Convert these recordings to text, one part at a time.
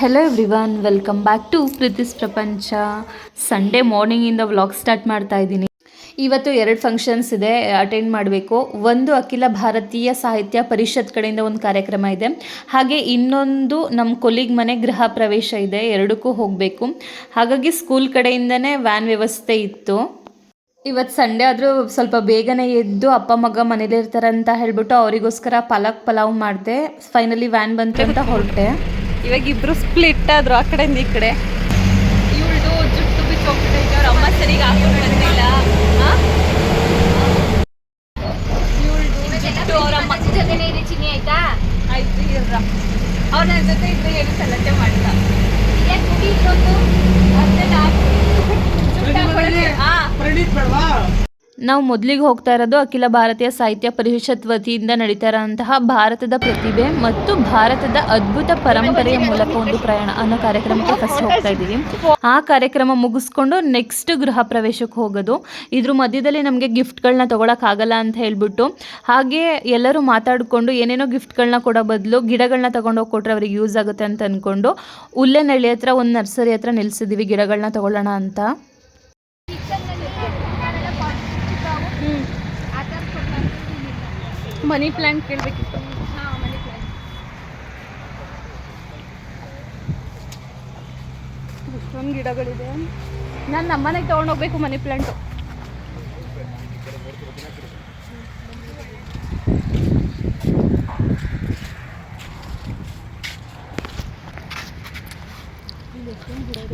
Hello everyone welcome back to Preethi's ಪ್ರಪಂಚ Sunday ಮಾರ್ನಿಂಗಿಂದ vlog start ಮಾಡ್ತಾ ಇದ್ದೀನಿ. ಇವತ್ತು ಎರಡು ಫಂಕ್ಷನ್ಸ್ ಇದೆ ಅಟೆಂಡ್ ಮಾಡಬೇಕು. ಒಂದು ಅಖಿಲ ಭಾರತೀಯ ಸಾಹಿತ್ಯ ಪರಿಷತ್ ಕಡೆಯಿಂದ ಒಂದು ಕಾರ್ಯಕ್ರಮ ಇದೆ. ಹಾಗೆ ಇನ್ನೊಂದು ನಮ್ಮ ಕೊಲಿಗ್ ಮನೆ ಗೃಹ ಪ್ರವೇಶ ಇದೆ, ಎರಡಕ್ಕೂ ಹೋಗಬೇಕು. ಹಾಗಾಗಿ ಸ್ಕೂಲ್ ಕಡೆಯಿಂದನೇ ವ್ಯಾನ್ ವ್ಯವಸ್ಥೆ ಇತ್ತು. ಇವತ್ತು ಸಂಡೇ ಆದರೂ ಸ್ವಲ್ಪ ಬೇಗನೆ ಎದ್ದು ಅಪ್ಪ, ಮಗ ಮನೇಲಿರ್ತಾರೆ ಅಂತ ಹೇಳ್ಬಿಟ್ಟು ಅವರಿಗೋಸ್ಕರ ಪಾಲಕ್ ಪಲಾವ್ ಮಾಡಿದೆ. ಫೈನಲಿ ವ್ಯಾನ್ ಬಂತು ಅಂತ ಹೊರಟೆ. ಇವಾಗ ಇಬ್ರು ಸ್ಪ್ಲಿಟ್ ಆದ್ರು ಆ ಕಡೆಯಿಂದ ಈ ಕಡೆ. ಇವಳು ಜುಟ್ಟು ಬಿಚ್ಚೋಗ್ಬಿಟ್ಟೈತೆ ಅವ್ರ ಅಮ್ಮ ಸರಿಗೆ ಹಾಕೊಂಡಿಲ್ಲ ಆಯ್ತಾ? ಆಯ್ತು ಇರ್ರ. ಜೊತೆ ಇದ್ರೆ ಏನು ಸಲಹೆ ಮಾಡ್ತಾ ಮುಗಿ ಇಟ್ಕೊಂಡು ನಾವು ಮೊದಲಿಗೆ ಹೋಗ್ತಾ ಇರೋದು ಅಖಿಲ ಭಾರತೀಯ ಸಾಹಿತ್ಯ ಪರಿಷತ್ ವತಿಯಿಂದ ನಡೀತಾ ಇರೋಂತಹ ಭಾರತದ ಪ್ರತಿಭೆ ಮತ್ತು ಭಾರತದ ಅದ್ಭುತ ಪರಂಪರೆಯ ಮೂಲಕ ಒಂದು ಪ್ರಯಾಣ ಅನ್ನೋ ಕಾರ್ಯಕ್ರಮಕ್ಕೆ ಫಸ್ಟ್ ಹೋಗ್ತಾ ಇದ್ದೀವಿ. ಆ ಕಾರ್ಯಕ್ರಮ ಮುಗಿಸ್ಕೊಂಡು ನೆಕ್ಸ್ಟ್ ಗೃಹ ಪ್ರವೇಶಕ್ಕೆ ಹೋಗೋದು. ಇದ್ರ ಮಧ್ಯದಲ್ಲಿ ನಮಗೆ ಗಿಫ್ಟ್ಗಳನ್ನ ತೊಗೊಳಕ್ಕಾಗಲ್ಲ ಅಂತ ಹೇಳ್ಬಿಟ್ಟು, ಹಾಗೆ ಎಲ್ಲರೂ ಮಾತಾಡಿಕೊಂಡು ಏನೇನೋ ಗಿಫ್ಟ್ಗಳನ್ನ ಕೊಡೋ ಬದಲು ಗಿಡಗಳನ್ನ ತೊಗೊಂಡೋಗಿ ಕೊಟ್ಟರೆ ಅವ್ರಿಗೆ ಯೂಸ್ ಆಗುತ್ತೆ ಅಂತ ಅಂದ್ಕೊಂಡು ಉಲ್ಲೆನಳ್ಳಿ ಹತ್ರ ಒಂದು ನರ್ಸರಿ ಹತ್ರ ನಿಲ್ಸಿದ್ದೀವಿ ಗಿಡಗಳನ್ನ ತೊಗೊಳ್ಳೋಣ ಅಂತ. ಮನಿ ಪ್ಲಾನ್ ಕೇಳಬೇಕಿತ್ತು. ಇಷ್ಟೊಂದು ಗಿಡಗಳಿದೆ. ನಾನು ನಮ್ಮನೆಗೆ ತೊಗೊಂಡೋಗ್ಬೇಕು money plant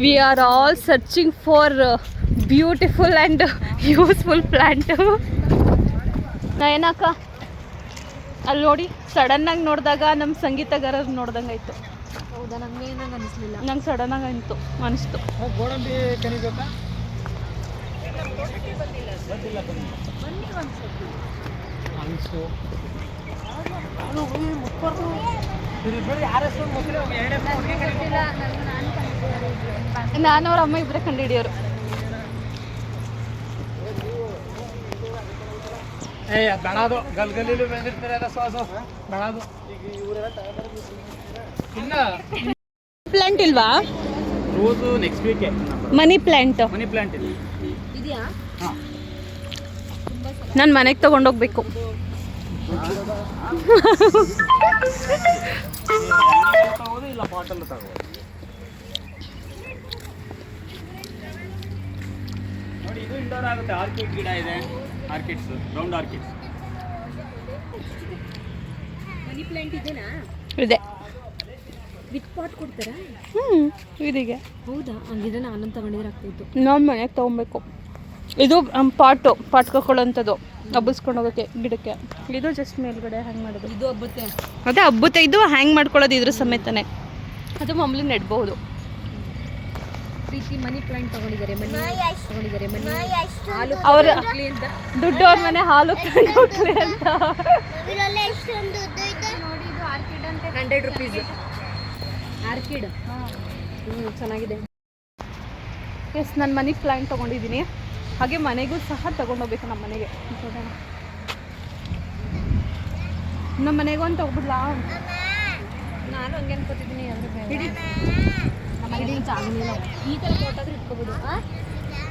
we are all searching for beautiful and useful plant ಏನಕ್ಕ ಅಲ್ಲಿ ನೋಡಿ ಸಡನ್ನಾಗಿ ನೋಡಿದಾಗ ನಮ್ಮ ಸಂಗೀತಗಾರರು ನೋಡ್ದಂಗೆ ಆಯ್ತು. ಹೌದಾ? ನಂಗೆ ಸಡನ್ ಅನಿಸ್ಲಿಲ್ಲ. ನಂಗೆ ಸಡನ್ನಾಗಿ ಅನಿಸ್ತು. ಅನಿಸ್ತು ಗೋಡಂಬಿ ಕನಿಬೇಕಾ ಅನಿಸ್ತು. ನಾನು ಅವ್ರ ಅಮ್ಮ ಇಬ್ಬರೇ ಕಂಡುಹಿಡಿಯೋರು ಏ ಬೆಳದು. ಗಲ್ಗಲಿಲು ಬಂದಿರ್ತಾರೆ ಎಲ್ಲ ಸಾಸು ಬೆಳದು. ಇನ್ನ ಪ್ಲಾಂಟ್ ಇಲ್ವಾ? Rose next ವೀಕೆ money plant. Money plant ಇದೆ. ಇದೆಯಾ? ನಾನು ಮನೆಗೆ ತಗೊಂಡೋಗ್ಬೇಕು ತಗೋದು ಇಲ್ಲ ಬಾಟಲ್ ತಗೋದು ನೋಡಿ ಇದು ಇಂಡೋರ್ ಆಗುತ್ತೆ. ಆರ್ಕಿಡ್ ಗಿಡ ಇದೆ. Orchids round orchids money plant ಇದೆನಾ? ಇದೆ. ವಿತ್ ಪಾಟ್ ಕೊಡ್ತಾರಾ? ಹ್ಞೂ ಇದಿಗೆ. ಹೌದಾ? ಹಂಗಿದ್ರೆ ನಾನು ತಗೊಂಡಿದ್ರೆ ಆಗ್ತಿತ್ತು. ನಾನು ಮನೆಗೆ ತೊಗೊಬೇಕು. ಇದು ಪಾಟು ಪಾಟ್ ಕಳ್ಕೊಳ್ಳೋಂಥದ್ದು. ಹಬ್ಬಿಸ್ಕೊಂಡು ಹೋಗೋಕ್ಕೆ ಗಿಡಕ್ಕೆ. ಇದು ಜಸ್ಟ್ ಮೇಲ್ಗಡೆ ಹ್ಯಾಂಗ್ ಮಾಡೋದು. ಇದು ಹಬ್ಬತ್ತೆ. ಅದೇ ಹಬ್ಬತ್ತೆ ಇದು ಹ್ಯಾಂಗ್ ಮಾಡ್ಕೊಳ್ಳೋದು ಇದ್ರ ಸಮೇತನೇ. ಅದು ಮಾಮೂಲಿ ನೆಡ್ಬಹುದು ಪ್ರೀತಿ ಮನಿ ಪ್ಲಾಂಟ್ ತಗೊಂಡಿದ್ದಾರೆ ಮನಿ ತಗೊಂಡಿದ್ದಾರೆ ಮನಿ ಹಾಲು ಅವ್ರ ಅಂತ. ದುಡ್ಡು ಅವ್ರ ಮನೆ ಹಾಲು ಹೋಗ್ಲಿ ಅಂತ. ಹಂಡ್ರೆಡ್ ರುಪೀಸ್ ಆರ್ಕಿಡ್ ಹ್ಞೂ ಚೆನ್ನಾಗಿದೆ. ಎಸ್ ನಾನು ಮನಿ ಪ್ಲಾಂಟ್ ತೊಗೊಂಡಿದ್ದೀನಿ. ಹಾಗೆ ಮನೆಗೂ ಸಹ ತೊಗೊಂಡೋಗ್ಬೇಕು ನಮ್ಮ ಮನೆಗೆ. ನೋಡೋಣ ನಮ್ಮ ಮನೆಗೂ ಅಂತ ಹೋಗ್ಬಿಡ್ಲಾ? ನಾನು ಹಂಗೆ ಅನ್ಕೋತಿದ್ದೀನಿ ಅಂದ್ರೆ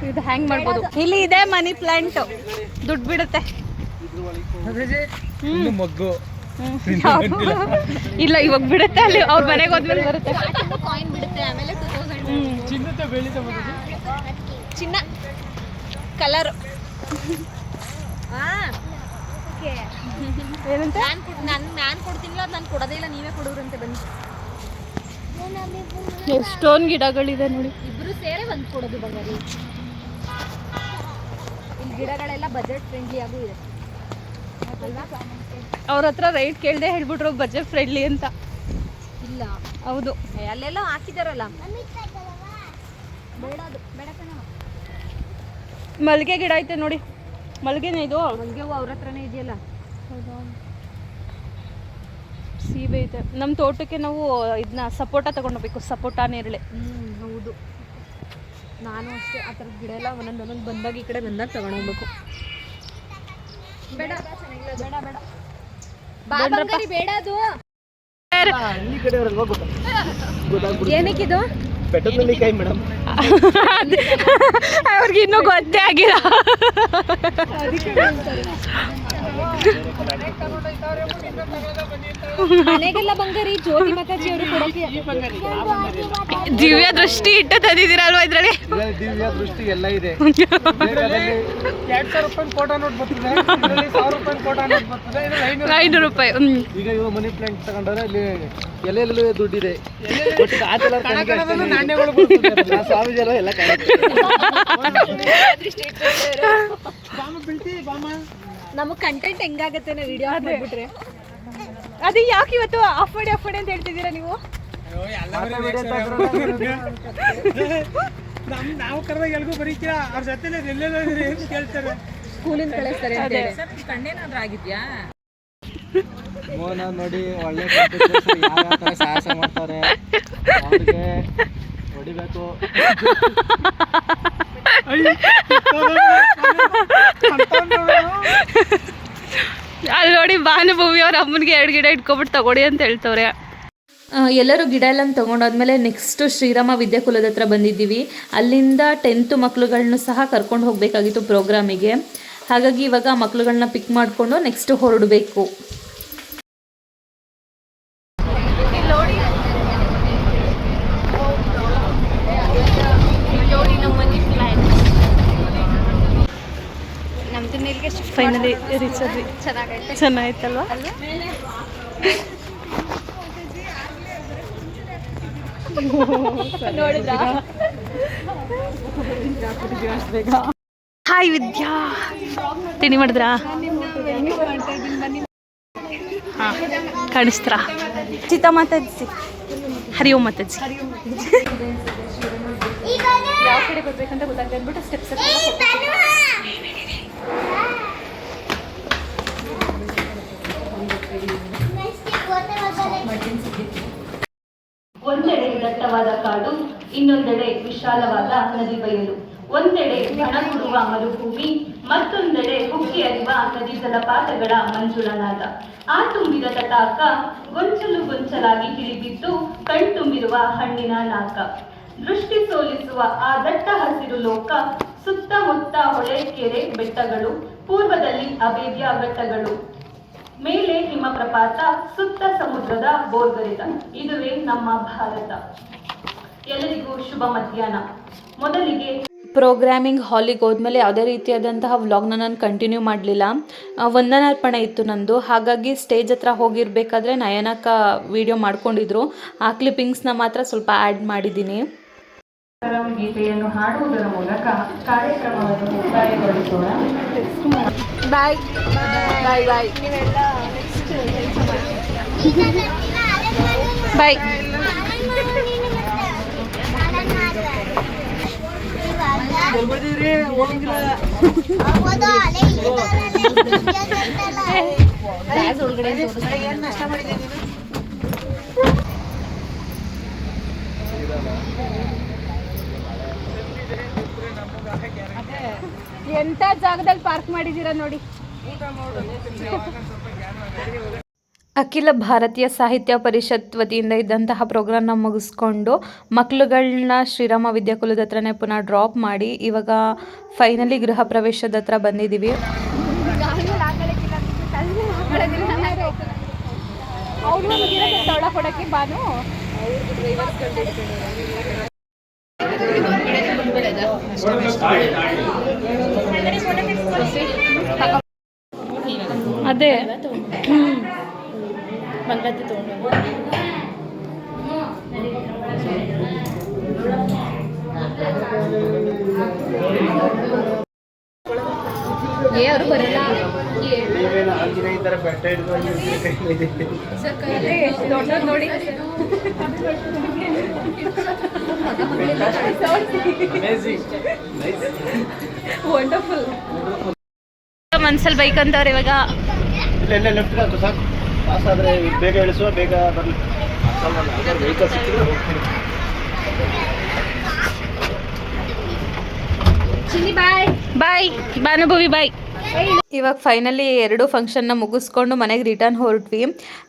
ಇದು ಹ್ಯಾಂಗ್ ಮಾಡ್ಬೋದು. ಇಲ್ಲಿ ಇದೆ ಮನಿ ಪ್ಲಾಂಟ್. ದುಡ್ಡು ಬಿಡುತ್ತೆ. ಮಗ್ಗು? ಇಲ್ಲ ಇವಾಗ ಬಿಡುತ್ತೆ ಅಲ್ಲಿ. ಅವ್ರ ಮನೆಗೆ ಹೋದ್ಮೇಲೆ ಬರುತ್ತೆ. ಕಾಯಿನ್ ಬಿಡುತ್ತೆ ಆಮೇಲೆ ಟೂ ತೌಸಂಡ್ ಹ್ಮ್. ಚಿನ್ನತೆ ಬೆಳೀತಾ ಬಂದಿದೆ ಚಿನ್ನ. ಕಲರ್ ಏನಂತ? ನಾನು ನಾನು ನಾನು ಕೊಡ್ತೀನಿಲ್ಲ ಅದು ನಾನು ಕೊಡೋದೇ ಇಲ್ಲ ನೀವೇ ಅಂತ ಬನ್ನಿ. ಎಷ್ಟೊಂದು ಗಿಡಗಳಿದೆ ನೋಡಿ. ಇಬ್ರು ಸೇರೆ ಒಂದು ಕೊಡೋದು ಬಂಗಾರಿ. ಇಲ್ಲಿ ಗಿಡಗಳೆಲ್ಲ ಬಜೆಟ್ ಫ್ರೆಂಡ್ಲಿ ಆಗು ಇದೆ. ಅವ್ರ ಹತ್ರ ರೈಟ್ ಕೇಳದೆ ಹೇಳ್ಬಿಟ್ರು ಬಜೆಟ್ ಫ್ರೆಂಡ್ಲಿ ಅಂತ. ಇಲ್ಲ. ಹೌದು. ಅಲ್ಲೆಲ್ಲ ಹಾಕಿದಾರಲ್ಲ. ಮಲ್ಲಿಗೆ ಗಿಡ ಐತೆ ನೋಡಿ. ಮಲ್ಲಿಗೆನೇ ಇದು? ಮಲ್ಲಿಗೆ ಅವ್ರ ಹತ್ರನೇ ಇದೆಯಲ್ಲ. ಸೀಬೆ ಇದೆ. ನಮ್ಮ ತೋಟಕ್ಕೆ ನಾವು ಇದನ್ನ ಸಪೋಟ ತಗೊಂಡೋಗ್ಬೇಕು ಸಪೋಟ ನೇರಳೆ. ಹ್ಞೂ ಹೌದು. ನಾನು ಅಷ್ಟೇ ಆ ಥರದ ಗಿಡ ಎಲ್ಲ ಒಂದೊಂದು ಒಂದೊಂದು ಬಂದಾಗ ಈ ಕಡೆ ಬಂದಾಗ ತಗೊಂಡೋಗ್ಬೇಕು. ಬೇಡ ಬೇಡ ಬೇಡ. ಬೇಡ ಅದು. ಏನಕ್ಕಿದು ಅವ್ರಿಗೆ ಇನ್ನೂ ಗೊತ್ತೇ ಆಗಿಲ್ಲ. ಮನೆಗೆಲ್ಲ ಬಂಗಾರಿ ಜ್ಯೋತಿ ಮಾತಾಜಿ ಅವರು ಕೊಡೋಕೆ. ದಿವ್ಯ ದೃಷ್ಟಿ ಇಟ್ಟು ತಂದಿದ್ದೀರಲ್ವಾ ಇದ್ರಲ್ಲಿ? ದಿವ್ಯ ದೃಷ್ಟಿ ಎಲ್ಲ ಇದೆ. ಎರಡ್ ಸಾವಿರ ರೂಪಾಯಿ ಫೋಟೋ ನೋಟ್ ಬರ್ತದೆ ಇದ್ರಲ್ಲಿ ಸಾವಿರ ರೂಪಾಯಿ ಫೋಟೋ ನೋಟ್ ಬರ್ತದೆ ಇದ್ರಲ್ಲಿ ಐನೂರು ರೂಪಾಯಿ. ಈಗ ಇವ ಮನಿ ಪ್ಲಾಂಟ್ ತಗೊಂಡ್ರೆ ಇಲ್ಲಿ ಎಲ್ಲೆಲ್ಲೂ ದುಡ್ಡಿದೆ. ಅಷ್ಟೇನೆ ನಾಣ್ಯಗಳು ನಮಗೆ ಕಂಟೆಂಟ್ ಹೆಂಗಾಗತ್ತೆ ನಾವು ವಿಡಿಯೋ ಹಾಕ್ಬಿಟ್ರೆ ಅದು. ಯಾಕೆ ಇವತ್ತು ಆಫ್ ಮಾಡಿ ಆಫ್ ಮಾಡಿ ಅಂತ ಹೇಳ್ತಿದ್ದೀರಾ ನೀವು? ನಮ್ ನಾವು ಕರೆದಾಗ ಎಲ್ಗೂ ಬರೀತೀರಾ? ಅವ್ರ ಜೊತೆ ಎಲ್ಲೆಲ್ಲ ಅಂತ ಕೇಳ್ತಾರೆ. ಸ್ಕೂಲಿಂದ ಕಳಿಸ್ತಾರೆ ಅಂತ ಹೇಳಿ. ಮೋನ ನೋಡಿ ಒಳ್ಳೆ competition ಯಾವ ಯಾವ ಥರ ಸಾಹಸ ಮಾಡ್ತಾರೆ. ಅವ್ರಿಗೆ ಹೊಡಿಬೇಕು. ಅಲ್ಲಿ ನೋಡಿ ಅವ್ರ ಅಮ್ಮನಿಗೆ ಎರಡು ಗಿಡ ಇಟ್ಕೊಬಿಟ್ಟು ತಗೊಡಿ ಅಂತ ಹೇಳ್ತವ್ರೆ. ಎಲ್ಲರೂ ಗಿಡ ಎಲ್ಲ ತೊಗೊಂಡಾದ್ಮೇಲೆ ನೆಕ್ಸ್ಟು ಶ್ರೀರಾಮ ವಿದ್ಯಾಕುಲದ ಹತ್ರ ಬಂದಿದ್ದೀವಿ. ಅಲ್ಲಿಂದ ಟೆಂತು ಮಕ್ಳುಗಳನ್ನು ಸಹ ಕರ್ಕೊಂಡು ಹೋಗಬೇಕಾಗಿತ್ತು ಪ್ರೋಗ್ರಾಮಿಗೆ ಹಾಗಾಗಿ ಇವಾಗ ಮಕ್ಳುಗಳನ್ನ ಪಿಕ್ ಮಾಡಿಕೊಂಡು ನೆಕ್ಸ್ಟ್ ಹೊರಡಬೇಕು. ಫೈನಲಿ ರೀಚ್ ಆದ್ವಿ ಚೆನ್ನಾಗಿತ್ತಲ್ವಾ ಹಾಯ್ ವಿದ್ಯಾ. ತಿಂಡಿ ಮಾಡಿದ್ರಾ? ಹಾಂ ಕಾಣಿಸ್ತಾರ? ಚಿತ್ತ ಮಾತಾಡ್ಸಿ. ಹರಿ ಓಂ ಮಾತಾಡ್ಸಿ ಯಾವ ಕಡೆ ಬರ್ಬೇಕಂತ ಗೊತ್ತಾಗ್ತಾ ಇದ್ಬಿಟ್ಟು ಸ್ಟೆಪ್ಸ್ ಒಂದೆಡೆ ದಟ್ಟವಾದ ಕಾಡು, ಇನ್ನೊಂದೆಡೆ ವಿಶಾಲವಾದ ನದಿ ಬಯಲು. ಒಂದೆಡೆ ಬಣಗುಡುವ ಮರುಭೂಮಿ, ಮತ್ತೊಂದೆಡೆ ಹುಕ್ಕಿ ಹರಿವ ನದಿ ಜಲಪಾತಗಳ ಮಂಜುಳನಾದ. ಆ ತುಂಬಿದ ತಟಾಕ ಗೊಂಚಲು ಗೊಂಚಲಾಗಿ ಹಿಡಿಬಿದ್ದು ಕಣ್ತುಂಬಿರುವ ಹಣ್ಣಿನ ನಾಕ. ದೃಷ್ಟಿ ಸೋಲಿಸುವ ಆ ದಟ್ಟ ಹಸಿರು ಲೋಕ ಸುತ್ತಮುತ್ತ ಹೊಳೆ ಕೆರೆ ಬೆಟ್ಟಗಳು, ಪೂರ್ವದಲ್ಲಿ ಅಭೇದ್ಯ ಬೆಟ್ಟಗಳು. ಮೇಲೆ ಹಿಮ ಪ್ರಪಾತ, ಸುತ್ತ ಸಮುದ್ರದ ಬೋರ್ಗರಿತ ಇದುವೇ ನಮ್ಮ ಭಾರತ. ಎಲ್ಲರಿಗೂ ಶುಭ ಮಧ್ಯಾಹ್ನ. ಮೊದಲಿಗೆ ಪ್ರೋಗ್ರಾಮಿಂಗ್ ಹಾಲಿಗೆ ಹೋದ್ಮೇಲೆ ಯಾವುದೇ ರೀತಿಯಾದಂತಹ ವ್ಲಾಗ್ನ ನಾನು ಕಂಟಿನ್ಯೂ ಮಾಡಲಿಲ್ಲ. ವಂದನಾರ್ಪಣೆ ಇತ್ತು ನಂದು. ಹಾಗಾಗಿ ಸ್ಟೇಜ್ ಹತ್ರ ಹೋಗಿರ್ಬೇಕಾದ್ರೆ ನಯನಕ ವಿಡಿಯೋ ಮಾಡ್ಕೊಂಡಿದ್ರು. ಆ ಕ್ಲಿಪ್ಪಿಂಗ್ಸ್ನ ಮಾತ್ರ ಸ್ವಲ್ಪ ಆ್ಯಡ್ ಮಾಡಿದ್ದೀನಿ. ಗೀತೆಯನ್ನು ಹಾಡುವುದರ ಮೂಲಕ ಕಾರ್ಯಕ್ರಮವನ್ನು ಮುಕ್ತಾಯಗೊಳಿಸೋಣ. ಬಾಯ್. ಬಾಯ್ ಬಾಯ್. ಬಾಯ್. ಎಂತ ಪಾರ್ಕ್ ಮಾಡಿದ್ದೀರಾ ನೋಡಿ. ಅಖಿಲ ಭಾರತೀಯ ಸಾಹಿತ್ಯ ಪರಿಷತ್ ವತಿಯಿಂದ ಇದ್ದಂತಹ ಪ್ರೋಗ್ರಾಮ್ನ ಮುಗಿಸ್ಕೊಂಡು ಮಕ್ಕಳುಗಳನ್ನ ಶ್ರೀರಾಮ ವಿದ್ಯಾಕುಲದ ಹತ್ರನೇ ಪುನಃ ಡ್ರಾಪ್ ಮಾಡಿ ಇವಾಗ ಫೈನಲಿ ಗೃಹ ಪ್ರವೇಶದ ಹತ್ರ ಬಂದಿದ್ದೀವಿ. ಅವ್ರು ನಮಗಿರೋದು ತೊಳ ಕೊಡಕ್ಕೆ ಬಾನು ಅದೇ ಏ ಅವ್ರು ಬರಲ್ಲ. ದೊಡ್ಡ ನೋಡಿ ವಂಡರ್ಫುಲ್ ಮನ್ಸಲ್ಲಿ ಬೈಕ್ ಅಂತವ್ರೆ ಇವಾಗ ಲೆಫ್ಟ್ ಹಾಕು ಸರ್ ಪಾಸ್ ಆದರೆ ಬೇಗ ಇಳಿಸುವ ಬೇಗ ಬರಲಿ. ವೆಹಿಕಲ್ ಸಿಕ್ಕಿದ್ರೆ ಹೋಗ್ತೀನಿ. ಚಿನ್ನಿ ಬಾಯ್ ಬಾಯ್ ಬಾನುಭವಿ ಬಾಯ್ ಇವಾಗ ಫೈನಲಿ ಎರಡು ಫಂಕ್ಷನ್ನ ಮುಗಿಸ್ಕೊಂಡು ಮನೆಗೆ ರಿಟರ್ನ್ ಹೊರಟ್ವಿ.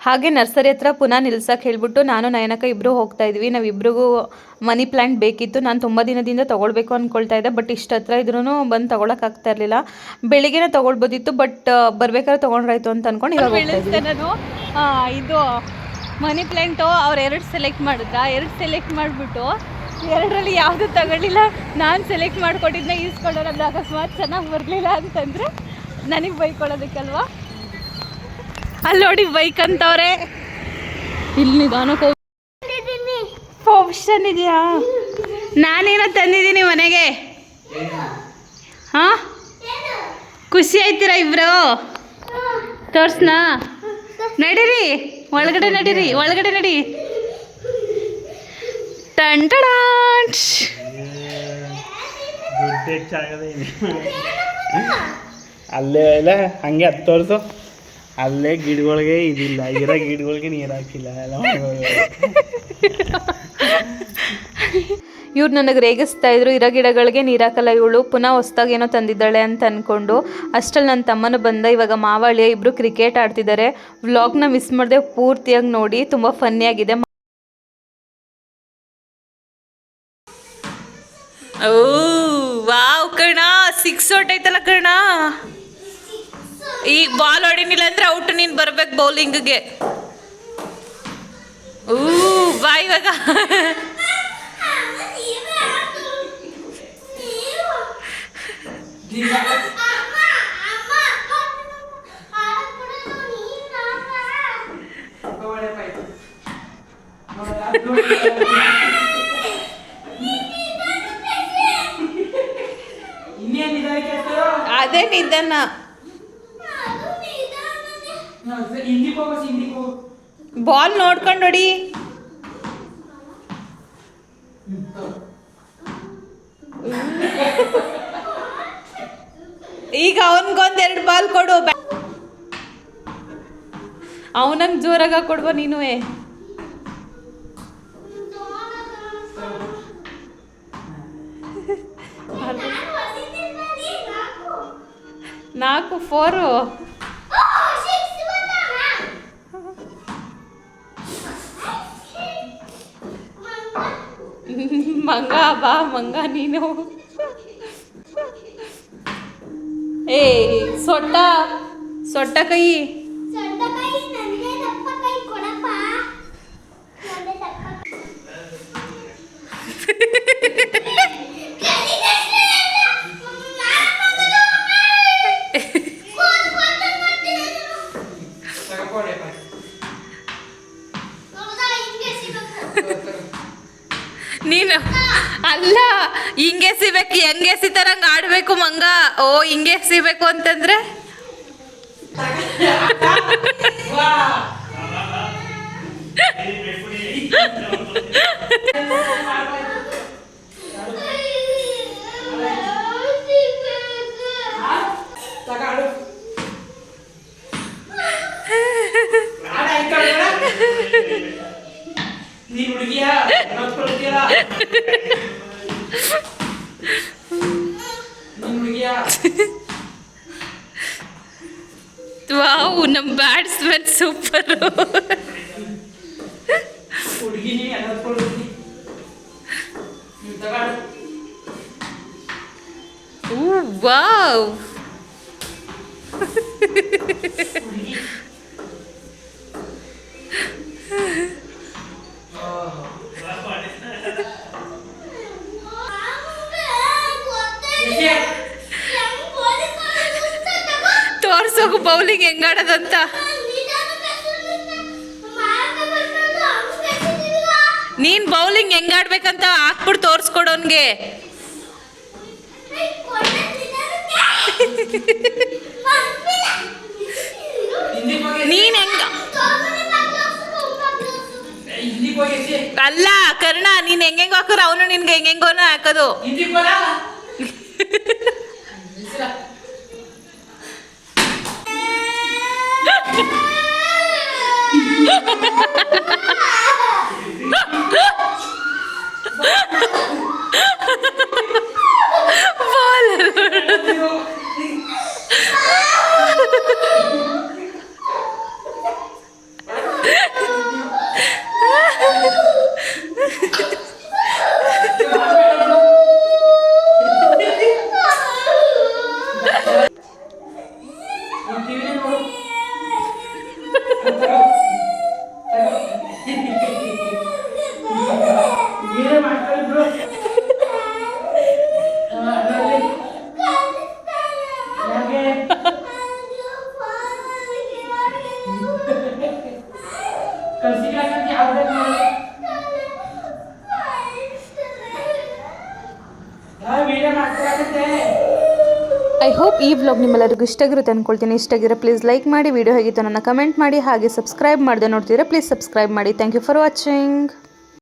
ಹಾಗೆ ನರ್ಸರಿ ಹತ್ರ ಪುನಃ ನಿಲ್ಸಕ್ಕೆ ಹೇಳ್ಬಿಟ್ಟು ನಾನು ನಯನಕ ಇಬ್ಬರು ಹೋಗ್ತಾ ಇದ್ವಿ. ನಾವಿಬ್ರಿಗೂ ಮನಿ ಪ್ಲ್ಯಾಂಟ್ ಬೇಕಿತ್ತು. ನಾನು ತುಂಬ ದಿನದಿಂದ ತೊಗೊಳ್ಬೇಕು ಅಂದ್ಕೊಳ್ತಾ ಇದ್ದೆ. ಬಟ್ ಇಷ್ಟು ಹತ್ರ ಇದ್ರೂ ಬಂದು ತೊಗೊಳಕ್ಕಾಗ್ತಾ ಇರಲಿಲ್ಲ. ಬೆಳಿಗ್ಗೆನೇ ತೊಗೊಳ್ಬೋದಿತ್ತು. ಬಟ್ ಬರ್ಬೇಕಾದ್ರೆ ತೊಗೊಂಡ್ರಾಯ್ತು ಅಂತ ಅಂದ್ಕೊಂಡು ಇವಾಗ ಇದು ಮನಿ ಪ್ಲ್ಯಾಂಟು ಅವ್ರು ಎರಡು ಸೆಲೆಕ್ಟ್ ಮಾಡಿದ್ರ? ಎರಡು ಸೆಲೆಕ್ಟ್ ಮಾಡಿಬಿಟ್ಟು ಎರಡರಲ್ಲಿ ಯಾವುದು ತಗೊಳ್ಳಿಲ್ಲ. ನಾನು ಸೆಲೆಕ್ಟ್ ಮಾಡಿಕೊಟ್ಟಿದ್ನ ಈಸ್ಕೊಳ್ಳೋದು ಅಕಸ್ಮಾತ್ ಚೆನ್ನಾಗಿ ಬರಲಿಲ್ಲ ಅಂತಂದರೆ ನನಗೆ ಬೈಕೊಳ್ಳೋದಕ್ಕಲ್ವಾ ಅಲ್ಲಿ ನೋಡಿ ಬೈಕ್ ಅಂತವ್ರೆ. ಇಲ್ಲಿ ನಿಧಾನಕ್ಕೆ ಆಪ್ಷನ್ ಇದೆಯಾ? ನಾನೇನೋ ತಂದಿದ್ದೀನಿ ಮನೆಗೆ. ಹಾಂ? ಖುಷಿ ಆಯ್ತೀರಾ ಇಬ್ರು? ತೋರ್ಸ್ನಾ? ನಡೀರಿ ಒಳಗಡೆ ನಡೀರಿ ಒಳಗಡೆ ನಡಿ. ಟಂಟಡಾಂಟ್ ಅಲ್ಲೇ ಎಲ್ಲ ಹಂಗೆ ಹತ್ತು ತೋರಿಸು ಅಲ್ಲೇ ಗಿಡಗಳಿಗೆ ಇದಿಲ್ಲ ಇರೋ ಗಿಡಗಳಿಗೆ ನೀರು ಹಾಕಿಲ್ಲ ಎಲ್ಲ ಇವ್ರು ನನಗೆ ರೇಗಿಸ್ತಾ ಇದ್ರು ಇರೋ ಗಿಡಗಳಿಗೆ ನೀರಾಕಲ್ಲ ಇವಳು ಪುನಃ ಹೊಸ್ದಾಗಿ ಏನೋ ತಂದಿದ್ದಾಳೆ ಅಂತ ಅಂದ್ಕೊಂಡು ಅಷ್ಟಲ್ಲಿ ನನ್ನ ತಮ್ಮನು ಬಂದ ಇವಾಗ ಮಾವಳಿಯ ಇಬ್ಬರು ಕ್ರಿಕೆಟ್ ಆಡ್ತಿದ್ದಾರೆ ವ್ಲಾಗ್ನ ಮಿಸ್ ಮಾಡದೆ ಪೂರ್ತಿಯಾಗಿ ನೋಡಿ ತುಂಬ ಫನ್ನಿಯಾಗಿದೆ ಓ ಸಿಕ್ಸ್ ಹೊಟ್ಟೈತಲ್ಲ ಕಣ ಈಗ ಬಾಲ್ ಹೊಡಿನಿಲ್ಲ ಅಂದ್ರೆ ಔಟ್ ನೀನು ಬರ್ಬೇಕು ಬೌಲಿಂಗ್ಗೆ. ಊ ಬಾ ಇವಾಗ. ಅದೇ ನಿಧಾನ. ಬಾಲ್ ನೋಡ್ಕೊಂಡು ಹೊಡಿ. ಈಗ ಅವನ್ಗೊಂದ್ ಎರಡು ಬಾಲ್ ಕೊಡು. ಅವನಂಗೆ ಜೋರಾಗ ಕೊಡುವ ನೀನುವೆ. ನಾಲ್ಕು ಫೋರು ಮಂಗ ಬಾ ಮಂಗ ನೀನು ಏ ಸೊಟ್ಟ ಸೊಟ್ಟ ಕೈ ಹೆಂಗೆ ಸಿತಾರಂಗೆ ಆಡ್ಬೇಕು ಮಂಗ? ಓ ಹಿಂಗೆ ಸಿಬೇಕು ಅಂತಂದ್ರೆ? ವಾವ್. ತೋರ್ಸೋಕು ಬೌಲಿಂಗ್ ಹೆಂಗಾಡೋದಂತ ನೀನ್ ಬೌಲಿಂಗ್ ಹೆಂಗಾಡ್ಬೇಕಂತ ಹಾಕ್ಬಿಟ್ಟು ತೋರ್ಸ್ಕೊಡೋನ್ಗೆ ನೀನ್ ಹೆಂಗ. ಅಲ್ಲ ಕರ್ಣ ನೀನ್ ಹೆಂಗೆಂಗ್ ಹಾಕೋರು ಅವನು ನಿನ್ಗೆ ಹೆಂಗೆಂಗೋನ ಹಾಕೋದು Ha ha ha! I hope ಈ ವ್ಲಾಗ್ ನಿಮ್ಮೆಲ್ಲರಿಗೂ ಇಷ್ಟ ಆಗಿರುತ್ತೆ ಅಂದ್ಕೊಳ್ತೀನಿ ಇಷ್ಟ ಆಗಿದ್ರೆ ಪ್ಲೀಸ್ ಲೈಕ್ ಮಾಡಿ ವಿಡಿಯೋ ಹೇಗಿತ್ತು ನನ್ನ ಕಮೆಂಟ್ ಮಾಡಿ, ಹಾಗೆ ಸಬ್ಸ್ಕ್ರೈಬ್ ಮಾಡಿದೆ ನೋಡ್ತಿದ್ರೆ ಪ್ಲೀಸ್ ಸಬ್ಸ್ಕ್ರೈಬ್ ಮಾಡಿ. Thank you for watching